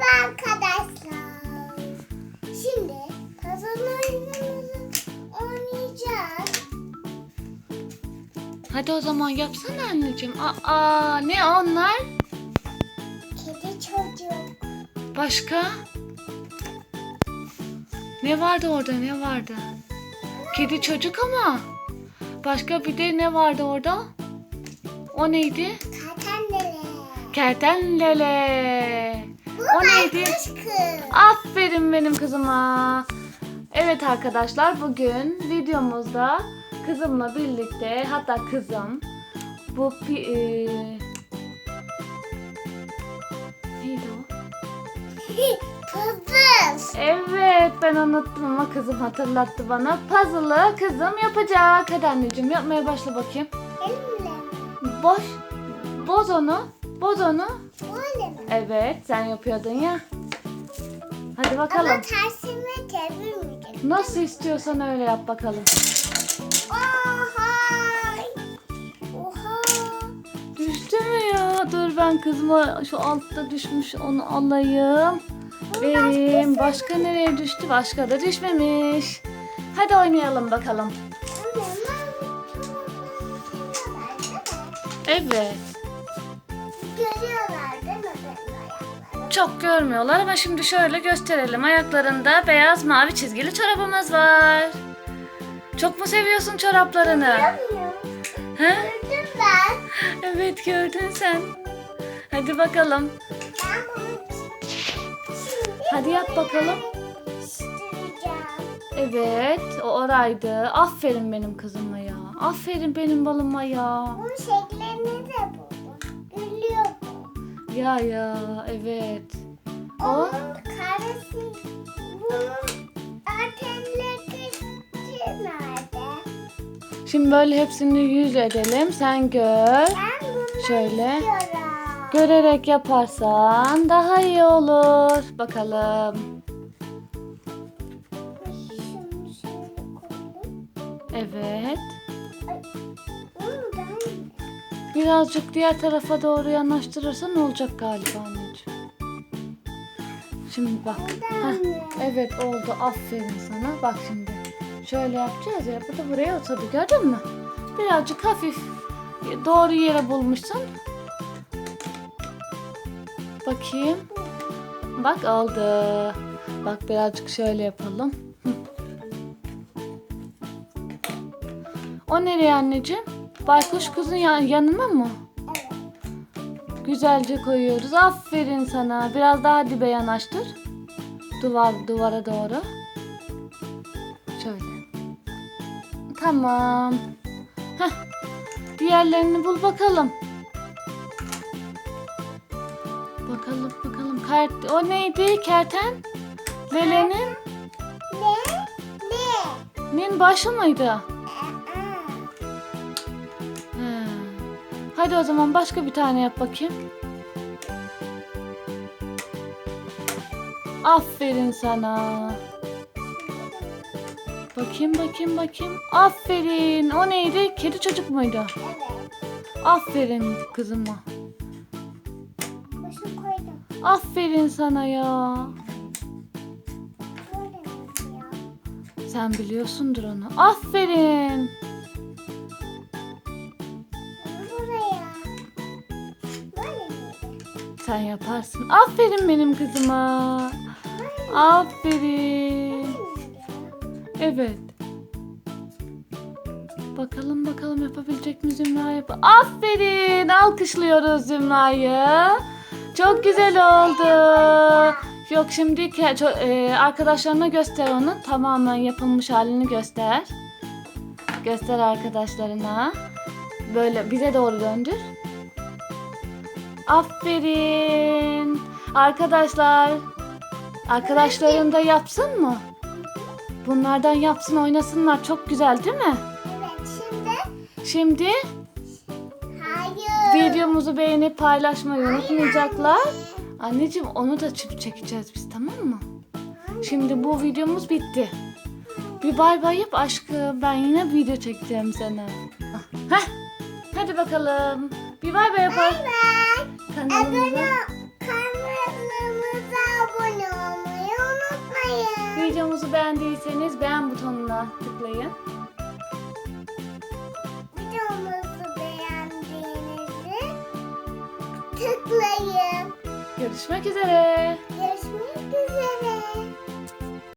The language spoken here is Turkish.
Merhaba arkadaşlar. Şimdi puzzle oyunumuzu oynayacağız. Hadi o zaman yapsana anneciğim. Aa ne onlar? Kedi çocuk. Başka? Ne vardı orada ne vardı? Kedi çocuk ama. Başka bir de ne vardı orada? O neydi? Kertenkele. Kertenlele. Aferin benim kızıma. Evet arkadaşlar bugün videomuzda kızımla birlikte hatta kızım bu pi, e, neydi o? Puzzle. Evet ben unuttum ama kızım hatırlattı bana. Puzzle'ı kızım yapacak. Hadi anneciğim yapmaya başla bakayım. Elimle? Boş. Boz onu. Boz onu. Böyle mi? Evet sen yapıyordun ya. Hadi Ama bakalım. tersimi çevirmeyeceğim. Nasıl istiyorsan öyle yap bakalım. Oha. Oha. Düştü mü ya? Dur ben kızıma şu altta düşmüş onu alayım. Vereyim. Başka nereye düştü? Başka da düşmemiş. Hadi oynayalım bakalım. Evet. Görüyorlar Çok görmüyorlar ama şimdi şöyle gösterelim. Ayaklarında beyaz mavi çizgili çorabımız var. Çok mu seviyorsun çoraplarını? He? Gördüm ben. Evet gördün sen. Hadi bakalım. Ben bunu şimdi Hadi yap bakalım. Evet o oraydı. Aferin benim kızıma ya. Aferin benim balıma ya. Bunun şeklerini Ya ya evet. O Onun karesi, bunun nerede? şimdi böyle hepsini yüz edelim. Sen gör. Ben bunu Şöyle. istiyorum. Görerek yaparsan daha iyi olur. Bakalım. Şunu şöyle koydum. Evet. Birazcık diğer tarafa doğru yanaştırırsan olacak galiba anneciğim. Şimdi bak. Heh, evet oldu. Aferin sana. Bak şimdi. Şöyle yapacağız ya. Bu da buraya oturdu. Gördün mü? Birazcık hafif doğru yere bulmuşsun. Bakayım. Bak oldu. Bak birazcık şöyle yapalım. O nereye anneciğim? Baykuş kızın yan- yanına mı? Evet. Güzelce koyuyoruz. Aferin sana. Biraz daha dibe yanaştır. Duvar duvara doğru. Şöyle. Tamam. Heh. Diğerlerini bul bakalım. Bakalım bakalım. Kart o neydi? Kerten? Lelenin Ne? Ne? nin başı mıydı? Hadi o zaman başka bir tane yap bakayım. Aferin sana. Bakayım bakayım bakayım. Aferin. O neydi? Kedi çocuk muydu? Evet. Aferin kızıma. Başını koydum. Aferin sana ya. Sen biliyorsundur onu. Aferin. Sen yaparsın. Aferin benim kızıma. Aferin. Evet. Bakalım bakalım yapabilecek mi Zümra yap. Aferin. Alkışlıyoruz Zümra'yı. Çok güzel oldu. Yok şimdi e, arkadaşlarına göster onu. Tamamen yapılmış halini göster. Göster arkadaşlarına. Böyle bize doğru döndür. Aferin. Arkadaşlar. Arkadaşların da yapsın mı? Bunlardan yapsın oynasınlar. Çok güzel değil mi? Evet şimdi. Şimdi Hayır. videomuzu beğenip paylaşmayı unutmayacaklar. Anneciğim onu da çip çekeceğiz biz tamam mı? Şimdi bu videomuz bitti. Bir bay bay yap aşkım. Ben yine video çekeceğim sana. Heh. Hadi bakalım. Bir bay bay yapalım. Bye. Kanalımıza, kanalımıza abone olmayı unutmayın. Videomuzu beğendiyseniz beğen butonuna tıklayın. Videomuzu beğendiğinizi tıklayın. Görüşmek üzere. Görüşmek üzere.